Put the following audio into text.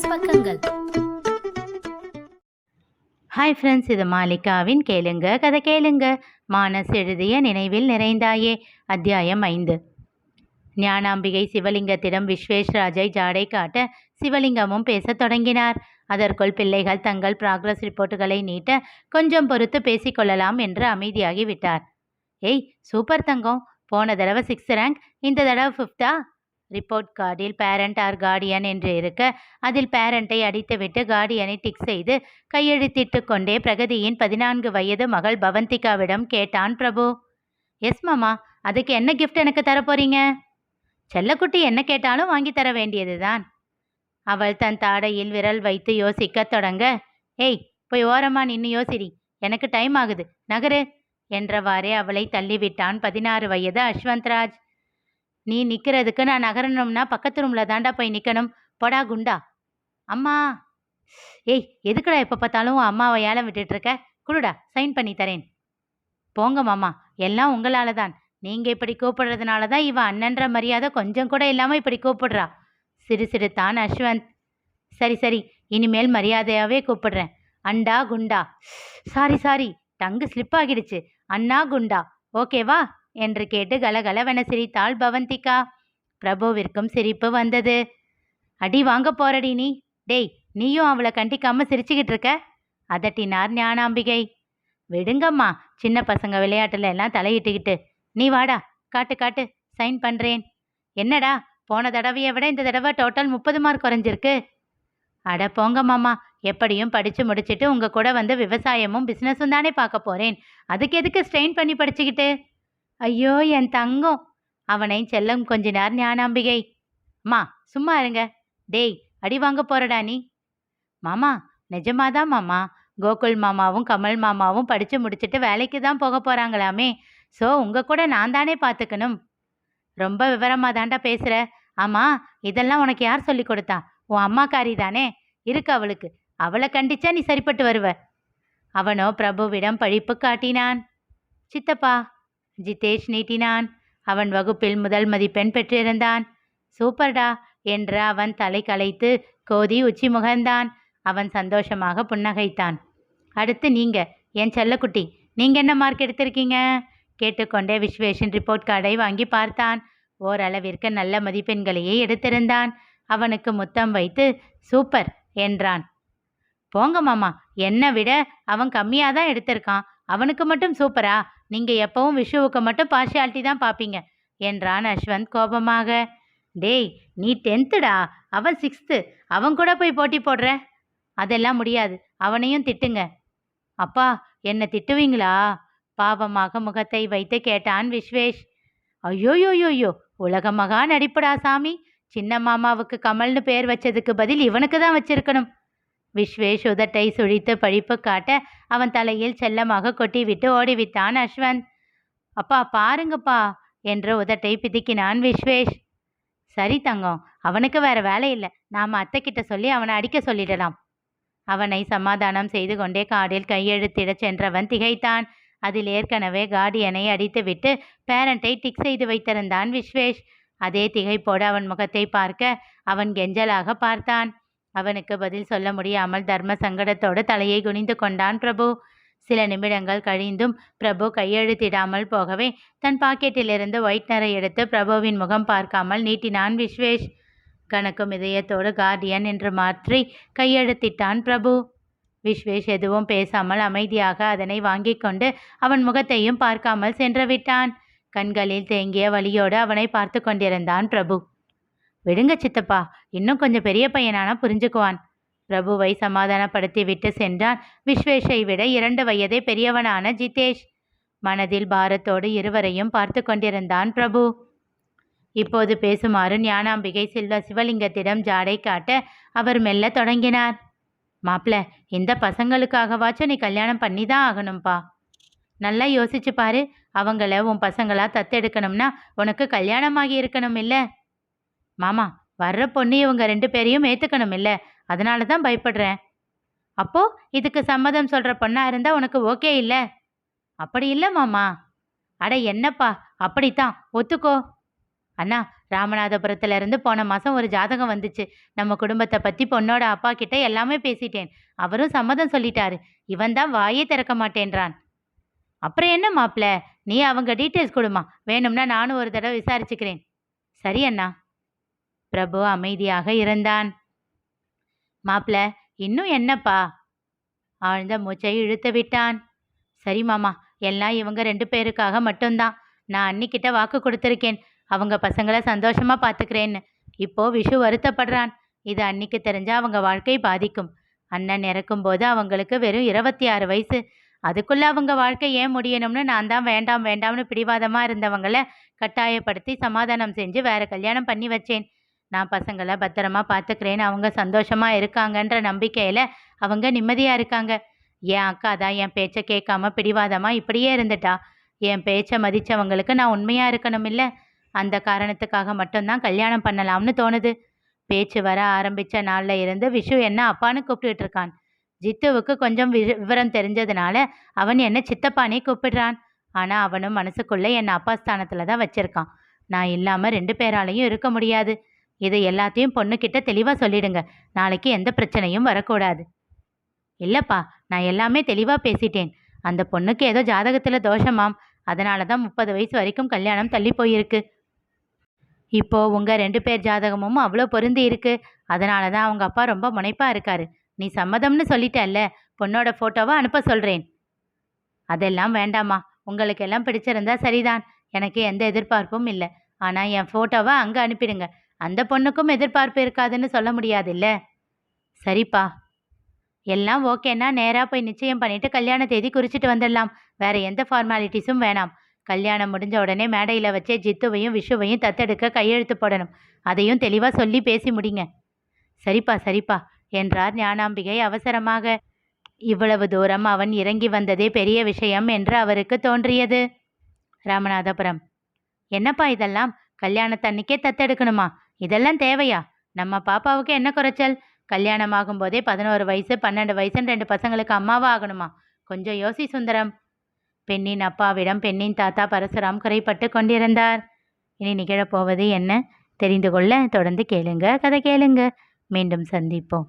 Business பக்கங்கள். Hi friends இது மாலிகாவின் கேளுங்க கதை கேளுங்க. மானஸ் எழுதிய நினைவில் நிறைந்தாயே அத்தியாயம் ஐந்து. ஞானாம்பிகை சிவலிங்கத்திடம் விஸ்வேஷ்ராஜை ஜாடை காட்ட சிவலிங்கமும் பேசத் தொடங்கினார். அதற்குள் பிள்ளைகள் தங்கள் ப்ராக்ரஸ் ரிப்போர்ட்டுகளை நீட்ட கொஞ்சம் பொறுத்து பேசிக்கொள்ளலாம் என்று அமைதியாகிவிட்டார் ஏய் சூப்பர் தங்கம். போன தடவை சிக்ஸ் ரேங்க் இந்த தடவை ஃபிஃப்த்தா ரிப்போர்ட் கார்டில் பேரண்ட் ஆர் கார்டியன் என்று இருக்க அதில் பேரண்ட்டை அடித்துவிட்டு கார்டியனை டிக் செய்து கையெழுத்திட்டு கொண்டே பிரகதியின் பதினான்கு வயது மகள் பவந்திகாவிடம் கேட்டான் பிரபு. எஸ் மாமா அதுக்கு என்ன கிஃப்ட் எனக்கு தரப்போறீங்க செல்லக்குட்டி என்ன கேட்டாலும் வாங்கி தர வேண்டியதுதான். அவள் தன் தாடையில் விரல் வைத்து யோசிக்கத் தொடங்க ஏய் போய் ஓரமா நின்று யோசிரி எனக்கு டைம் ஆகுது நகரு என்றவாறே அவளை தள்ளிவிட்டான் பதினாறு வயது அஸ்வந்த்ராஜ். நீ நிற்கிறதுக்கு நான் நகரணும்னா பக்கத்து ரூமில் தாண்டா போய் நிற்கணும் போடா குண்டா. அம்மா. ஏய் எதுக்குடா எப்போ பார்த்தாலும் உன் அம்மாவை ஏலம் விட்டுட்டு இருக்க? குடுடா சைன் பண்ணி தரேன். போங்க மாமா எல்லாம் உங்களால தான். நீங்கள் இப்படி கூப்பிடுறதுனால தான் இவன் அண்ணன்ற மரியாதை கொஞ்சம் கூட இல்லாமல் இப்படி கூப்பிடுறா. சிறு சிறுத்தான் அஸ்வந்த். சரி சரி இனிமேல் மரியாதையாகவே கூப்பிடுறேன். அண்டா குண்டா. சாரி சாரி டங்கு ஸ்லிப் ஆகிடுச்சு. அண்ணா குண்டா. ஓகேவா? என்று கேட்டு கலகலவென சிரித்தாள் பவந்திகா. பிரபுவிற்கும் சிரிப்பு வந்தது. அடி வாங்க போறடி நீ. டேய் நீயும் அவளை கண்டிக்காம சிரிச்சுக்கிட்டு இருக்க? அதட்டினார் ஞானாம்பிகை. விடுங்கம்மா சின்ன பசங்க விளையாட்டுல எல்லாம் தலையிட்டுக்கிட்டு. நீ வாடா காட்டு காட்டு சைன் பண்றேன். என்னடா போன தடவையை விட இந்த தடவை டோட்டல் முப்பது மார்க் குறைஞ்சிருக்கு. அட போங்க மாமா எப்படியும் படிச்சு முடிச்சிட்டு உங்க கூட வந்து விவசாயமும் பிசினஸும் தானே பார்க்க போறேன். அதுக்கு எதுக்கு ஸ்ட்ரெயின் பண்ணி படிச்சுக்கிட்டு? ஐயோ என் தங்கம். அவனை செல்லம் கொஞ்சினார் ஞானாம்பிகை. அம்மா சும்மா இருங்க. டேய் அடி வாங்க போறடா நீ. மாமா நிஜமாதான் மாமா. கோகுல் மாமாவும் கமல் மாமாவும் படிச்சு முடிச்சிட்டு வேலைக்கு தான் போக போறாங்களாமே. ஸோ உங்க கூட நான் தானே பார்த்துக்கணும் ரொம்ப விவரமா தாண்டா பேசுற. ஆமா இதெல்லாம் உனக்கு யார் சொல்லி கொடுத்தா? உன் அம்மாக்காரி தானே. இருக்கு அவளுக்கு. அவளை கண்டிச்சா நீ சரிப்பட்டு வருவ. அவனோ பிரபுவிடம் பழிப்பு காட்டினான். சித்தப்பா ஜிதேஷ் நீட்டினான். அவன் வகுப்பில் முதல் மதிப்பெண் பெற்றிருந்தான். சூப்பர்டா! என்று அவன் தலை கலைத்து கோதி உச்சி முகந்தான். அவன் சந்தோஷமாக புன்னகைத்தான். அடுத்து நீங்க என் செல்லக்குட்டி நீங்க என்ன மார்க் எடுத்திருக்கீங்க? கேட்டுக்கொண்டே விஸ்வேஷன் ரிப்போர்ட் கார்டை வாங்கி பார்த்தான். ஓரளவிற்கு நல்ல மதிப்பெண்களையே எடுத்திருந்தான். அவனுக்கு முத்தம் வைத்து சூப்பர்! என்றான். போங்க மாமா என்னை விட அவன் கம்மியாக தான் எடுத்திருக்கான். அவனுக்கு மட்டும் சூப்பரா? நீங்க எப்பவும் விஷுவுக்கு மட்டும் பார்ஷியாலிட்டி தான் பார்ப்பீங்க என்றான் அஸ்வந்த் கோபமாக. டேய் நீ டென்த்துடா அவன் சிக்ஸ்த்து அவன் கூட போய் போட்டி போடுற? அதெல்லாம் முடியாது. அவனையும் திட்டுங்க. அப்பா என்னை திட்டுவீங்களா? பாவமாக முகத்தை வைத்து கேட்டான் விஸ்வேஷ். ஐயோயோயோயோ உலக மகா நடிப்புடா சாமி. சின்ன மாமாவுக்கு கமல்னு பேர் வச்சதுக்கு பதில் இவனுக்கு தான் வச்சிருக்கணும். விஸ்வேஷ் உதட்டை சுழித்து பழிப்பு காட்ட அவன் தலையில் செல்லமாக கொட்டிவிட்டு ஓடிவிட்டான் அஸ்வந்த் அப்பா பாருங்கப்பா என்று உதட்டை பிதுக்கினான் விஸ்வேஷ். சரி தங்கம் அவனுக்கு வேற வேலை இல்லை. நாம் அத்தைக்கிட்ட சொல்லி அவனை அடிக்க சொல்லிடலாம். அவனை சமாதானம் செய்து கொண்டே காடில் கையெழுத்திடச் சென்றவன் திகைத்தான். அதில் ஏற்கனவே கார்டியனை அடித்துவிட்டு பேரண்ட்டை டிக் செய்து வைத்திருந்தான் விஸ்வேஷ். அதே திகைப்போடு அவன் முகத்தை பார்க்க அவன் கெஞ்சலாக பார்த்தான். அவனுக்கு பதில் சொல்ல முடியாமல் தர்ம சங்கடத்தோடு தலையை குனிந்து கொண்டான் பிரபு. சில நிமிடங்கள் கழிந்தும் பிரபு கையெழுத்திடாமல் போகவே தன் பாக்கெட்டிலிருந்து ஒயிட்னரை எடுத்து பிரபுவின் முகம் பார்க்காமல் நீட்டினான் விஸ்வேஷ். கணக்கும் இதயத்தோடு கார்டியன் என்று மாற்றி கையெழுத்திட்டான் பிரபு. விஸ்வேஷ் எதுவும் பேசாமல் அமைதியாக அதனை வாங்கிக் கொண்டு அவன் முகத்தையும் பார்க்காமல் சென்று விட்டான். கண்களில் தேங்கிய வலியோடு அவனை பார்த்து கொண்டிருந்தான் பிரபு. விடுங்க சித்தப்பா இன்னும் கொஞ்சம் பெரிய பையனானா புரிஞ்சுக்குவான். பிரபுவை சமாதானப்படுத்தி விட்டு சென்றான் விஸ்வேஷை விட இரண்டு வயதே பெரியவனான ஜிதேஷ். மனதில் பாரத்தோடு இருவரையும் பார்த்து கொண்டிருந்தான் பிரபு. இப்போது பேசுமாறு ஞானாம்பிகை சில்வ சிவலிங்கத்திடம் ஜாடை காட்ட அவர் மெல்ல தொடங்கினார். மாப்பிள இந்த பசங்களுக்காகவாச்சும் நீ கல்யாணம் பண்ணி தான் ஆகணும்ப்பா நல்லா யோசிச்சு பாரு அவங்கள உன் பசங்களா தத்தெடுக்கணும்னா உனக்கு கல்யாணமாகி இருக்கணும் இல்லை மாமா வர்ற பொண்ணு இவங்க ரெண்டு பேரையும் ஏற்றுக்கணும் இல்லை அதனால தான் பயப்படுறேன். அப்போ இதுக்கு சம்மதம் சொல்கிற பொண்ணாக இருந்தால் உனக்கு ஓகே இல்லை? அப்படி இல்லை மாமா. அட என்னப்பா அப்படித்தான். ஒத்துக்கோ. அண்ணா ராமநாதபுரத்துல இருந்து போன மாதம் ஒரு ஜாதகம் வந்துச்சு. நம்ம குடும்பத்தை பற்றி பொண்ணோட அப்பா கிட்ட எல்லாமே பேசிட்டேன். அவரும் சம்மதம் சொல்லிட்டாரு. இவன் தான் வாயே திறக்க மாட்டேன்றான். அப்புறம் என்ன மாப்பிள்ள நீ அவங்க டீட்டெயில்ஸ் கொடுமா வேணும்னா நானும் ஒரு தடவை விசாரிச்சுக்கிறேன். சரி அண்ணா. பிரபு அமைதியாக இருந்தான். மாப்ள இன்னும் என்னப்பா? ஆழ்ந்த மூச்சை இழுத்து விட்டான். சரி மாமா எல்லாம் இவங்க ரெண்டு பேருக்காக மட்டும்தான். நான் அன்னிக்கிட்ட வாக்கு கொடுத்துருக்கேன். அவங்க பசங்களை சந்தோஷமா பார்த்துக்கிறேன்னு இப்போ விஷு வருத்தப்படுறான். இது அன்னிக்கு தெரிஞ்சா அவங்க வாழ்க்கை பாதிக்கும். அண்ணன் இறக்கும்போது அவங்களுக்கு வெறும் இருபத்தி ஆறு வயசு. அதுக்குள்ள அவங்க வாழ்க்கை ஏன் முடியணும்னு நான் தான் வேண்டாம் வேண்டாம்னு பிடிவாதமா இருந்தவங்கள கட்டாயப்படுத்தி சமாதானம் செஞ்சு வேற கல்யாணம் பண்ணி வச்சேன். நான் பசங்களை பத்திரமா பார்த்துக்கிறேன்னு அவங்க சந்தோஷமா இருக்காங்கன்ற நம்பிக்கையில அவங்க நிம்மதியா இருக்காங்க. என் அக்கா தான் என் பேச்சை கேட்காம பிடிவாதமா இப்படியே இருந்துட்டா. என் பேச்சை மதிச்சவங்களுக்கு நான் உண்மையா இருக்கணும் இல்ல. அந்த காரணத்துக்காக மட்டும்தான் கல்யாணம் பண்ணலாம்னு தோணுது. பேச்சு வர ஆரம்பிச்ச நாள்ல இருந்து விஷு என்ன அப்பான்னு கூப்பிட்டுட்டு இருக்கான். ஜித்துவுக்கு கொஞ்சம் வி- விவரம் தெரிஞ்சதுனால அவன் என்ன சித்தப்பானே கூப்பிடுறான். ஆனா அவனும் மனசுக்குள்ள என் அப்பா ஸ்தானத்துல தான் வச்சிருக்கான். நான் இல்லாம ரெண்டு பேராலையும் இருக்க முடியாது. இது எல்லாத்தையும் பொண்ணுக்கிட்ட தெளிவாக சொல்லிடுங்க. நாளைக்கு எந்த பிரச்சனையும் வரக்கூடாது. இல்லைப்பா நான் எல்லாமே தெளிவாக பேசிட்டேன். அந்த பொண்ணுக்கு ஏதோ ஜாதகத்தில் தோஷமாம். அதனால தான் முப்பது வயசு வரைக்கும் கல்யாணம் தள்ளி போயிருக்கு. இப்போ உங்கள் ரெண்டு பேர் ஜாதகமும் அவ்வளோ பொருந்தி இருக்கு. அதனால தான் அவங்க அப்பா ரொம்ப முனைப்பாக இருக்காரு. நீ சம்மதம்னு சொல்லிட்டல்ல பொண்ணோட ஃபோட்டோவை அனுப்ப சொல்கிறேன் அதெல்லாம் வேண்டாம்மா. உங்களுக்கு எல்லாம் பிடிச்சிருந்தா சரிதான். எனக்கு எந்த எதிர்பார்ப்பும் இல்லை. ஆனால் என் ஃபோட்டோவை அங்கே அனுப்பிடுங்க. அந்த பொண்ணுக்கும் எதிர்பார்ப்பு இருக்காதுன்னு சொல்ல முடியாதுல்ல? சரிப்பா. எல்லாம் ஓகேன்னா நேராக போய் நிச்சயம் பண்ணிட்டு கல்யாண தேதி குறிச்சிட்டு வந்துடலாம். வேற எந்த ஃபார்மாலிட்டிஸும் வேணாம். கல்யாணம் முடிஞ்ச உடனே மேடையில் வச்சே ஜித்துவையும் விஷுவையும் தத்தெடுக்க கையெழுத்து போடணும். அதையும் தெளிவாக சொல்லி பேசி முடிங்க. சரிப்பா சரிப்பா என்றார் ஞானாம்பிகை அவசரமாக. இவ்வளவு தூரம் அவன் இறங்கி வந்ததே பெரிய விஷயம் என்று அவருக்கு தோன்றியது. ராமநாதபுரம். என்னப்பா இதெல்லாம்? கல்யாணத்தன்னைக்கே தத்தெடுக்கணுமா? இதெல்லாம் தேவையா? நம்ம பாப்பாவுக்கு என்ன குறைச்சல்? கல்யாணம் ஆகும்போதே பதினோரு வயசு பன்னெண்டு வயசுன்னு ரெண்டு பசங்களுக்கு அம்மாவா ஆகணுமா? கொஞ்சம் யோசி சுந்தரம். பெண்ணின் அப்பாவிடம் பெண்ணின் தாத்தா பரசுராம் குறைப்பட்டு கொண்டிருந்தார். இனி நிகழப்போவது என்ன? தெரிந்து கொள்ள தொடர்ந்து கேளுங்க. கதை கேளுங்க. மீண்டும் சந்திப்போம்.